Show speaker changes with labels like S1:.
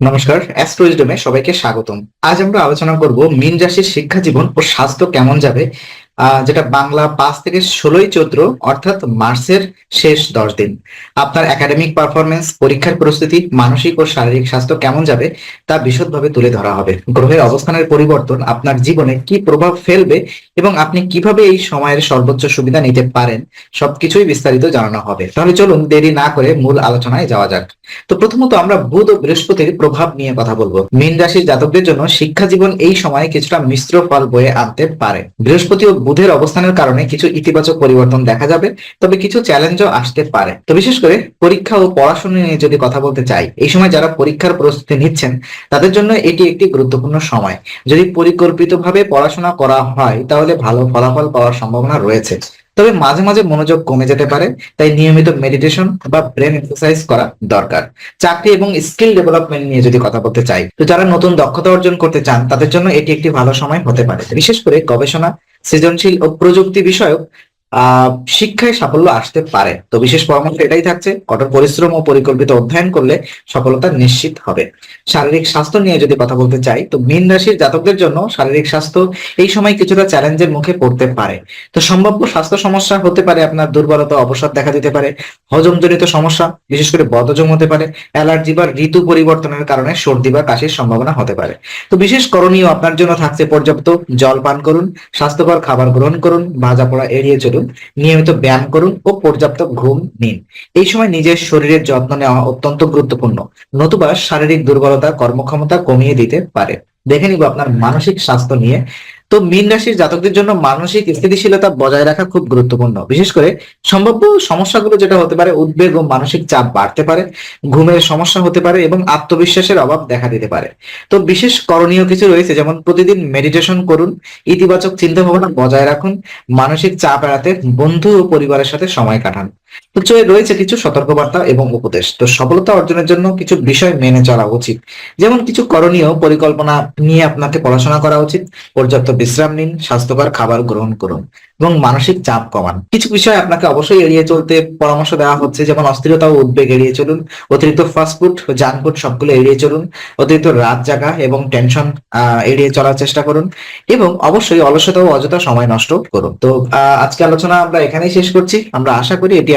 S1: নমস্কার অ্যাস্ট্রোইজডমে সবাইকে স্বাগতম। আজ আমরা আলোচনা করব মীন রাশির শিক্ষা জীবন ও স্বাস্থ্য কেমন যাবে যেটা বাংলা পাঁচ থেকে ষোলোই চৈত্র, অর্থাৎ মার্চের শেষ দশ দিন। আপনার একাডেমিক পারফরমেন্স পরীক্ষার প্রস্তুতি, মানসিক ও শারীরিক স্বাস্থ্য কেমন যাবে, তা বিশদভাবে তুলে ধরা হবে। গ্রহের অবস্থানের পরিবর্তন, আপনার জীবনে কি প্রভাব ফেলবে এবং আপনি কীভাবে এই সময়ের সর্বোচ্চ সুবিধা নিতে পারেন, সবকিছুই বিস্তারিত জানানো হবে। তাহলে চলুন দেরি না করে মূল আলোচনায় যাওয়া যাক। তো প্রথমত আমরা বুধ ও বৃহস্পতির প্রভাব নিয়ে কথা বলব। মীন রাশির জাতকদের জন্য শিক্ষা জীবন এই সময়ে কিছুটা মিশ্র ফল বয়ে আনতে পারে। বৃহস্পতি ও বুধের অবস্থানের কারণে কিছু ইতিবাচক পরিবর্তন দেখা যাবে, তবে কিছু চ্যালেঞ্জও আসতে পারে। তো বিশেষ করে পরীক্ষা ও পড়াশোনা নিয়ে যদি কথা বলতে চাই, এই সময় যারা পরীক্ষার প্রস্তুতি নিচ্ছেন, তাদের জন্য এটি একটি গুরুত্বপূর্ণ সময়। যদি পরিকল্পিতভাবে পড়াশোনা করা হয়, তাহলে ভালো ফলাফল পাওয়ার সম্ভাবনা রয়েছে। তবে মাঝে মাঝে মনোযোগ কমে যেতে পারে, তাই নিয়মিত মেডিটেশন বা ব্রেন এক্সারসাইজ করা দরকার। চাকরি এবং স্কিল ডেভেলপমেন্ট নিয়ে যদি কথা বলতে চাই, তো যারা নতুন দক্ষতা অর্জন করতে চান, তাদের জন্য এটি একটি ভালো সময় হতে পারে। বিশেষ করে গবেষণা, সৃজনশীল ও প্রযুক্তি বিষয়ক শিক্ষায় সাফল্য আসতে পারে। তো বিশেষ পরামর্শ এটাই থাকছে, কঠোর পরিশ্রম ও পরিকল্পিত অধ্যয়ন করলে সফলতা নিশ্চিত হবে। শারীরিক স্বাস্থ্য নিয়ে যদি কথা বলতে চাই, তো মীন রাশির জাতকদের জন্য শারীরিক স্বাস্থ্য এই সময় কিছুটা চ্যালেঞ্জের মুখে পড়তে পারে। তো সম্ভাব্য স্বাস্থ্য সমস্যা হতে পারে আপনার দুর্বলতা, অবসাদ দেখা দিতে পারে, হজমজনিত সমস্যা, বিশেষ করে বদহজম হতে পারে, অ্যালার্জি বা ঋতু পরিবর্তনের কারণে সর্দি বা কাশির সম্ভাবনা হতে পারে। তো বিশেষ করণীয় আপনার জন্য থাকছে পর্যাপ্ত জল পান করুন, স্বাস্থ্যকর খাবার গ্রহণ করুন ভাজা পোড়া এড়িয়ে চলুন। নিয়মিত ব্যায়াম করুন ও পর্যাপ্ত ঘুম নিন। এই সময় নিজের শরীরের যত্ন নেওয়া অত্যন্ত গুরুত্বপূর্ণ। নতুবা শারীরিক দুর্বলতা কর্মক্ষমতা কমিয়ে দিতে পারে। দেখে নিব আপনার মানসিক স্বাস্থ্য নিয়ে। তো মীন রাশির জাতকদের জন্য মানসিক স্থিতিশীলতা বজায় রাখা খুব গুরুত্বপূর্ণ। বিশেষ করে সম্ভাব্য সমস্যাগুলো যেটা হতে পারে উদ্বেগ ও মানসিক চাপ বাড়তে পারে ঘুমের সমস্যা হতে পারে এবং আত্মবিশ্বাসের অভাব দেখা দিতে পারে। তো বিশেষ করণীয় কিছু রয়েছে যেমন প্রতিদিন মেডিটেশন করুন ইতিবাচক চিন্তা ভাবনা বজায় রাখুন মানসিক চাপ এড়াতে বন্ধু ও পরিবারের সাথে সময় কাটান। চ- রয়েছে কিছু সতর্কবার্তা এবং উপদেশ। তো সফলতা অর্জনের জন্য কিছু বিষয় মেনে চলা উচিত। যেমন কিছু করণীয় পরিকল্পনা নিয়ে আপনাকে পড়াশোনা করা উচিত। পর্যাপ্ত বিশ্রাম নিন, স্বাস্থ্যকর খাবার গ্রহণ করুন এবং মানসিক চাপ কমান। কিছু বিষয় আপনাকে অবশ্যই এড়িয়ে চলতে পরামর্শ দেওয়া হচ্ছে, যেমন অস্থিরতা ও উদ্বেগ এড়িয়ে চলুন, অতিরিক্ত ফাস্টফুড জাঙ্ক ফুড সবগুলো এড়িয়ে চলুন, অতিরিক্ত রাত জাগা এবং টেনশন এড়িয়ে চলার চেষ্টা করুন এবং অবশ্যই অলসতা ও অযথা সময় নষ্ট করুন। তো আজকে আলোচনা আমরা এখানেই শেষ করছি। আমরা আশা করি এটি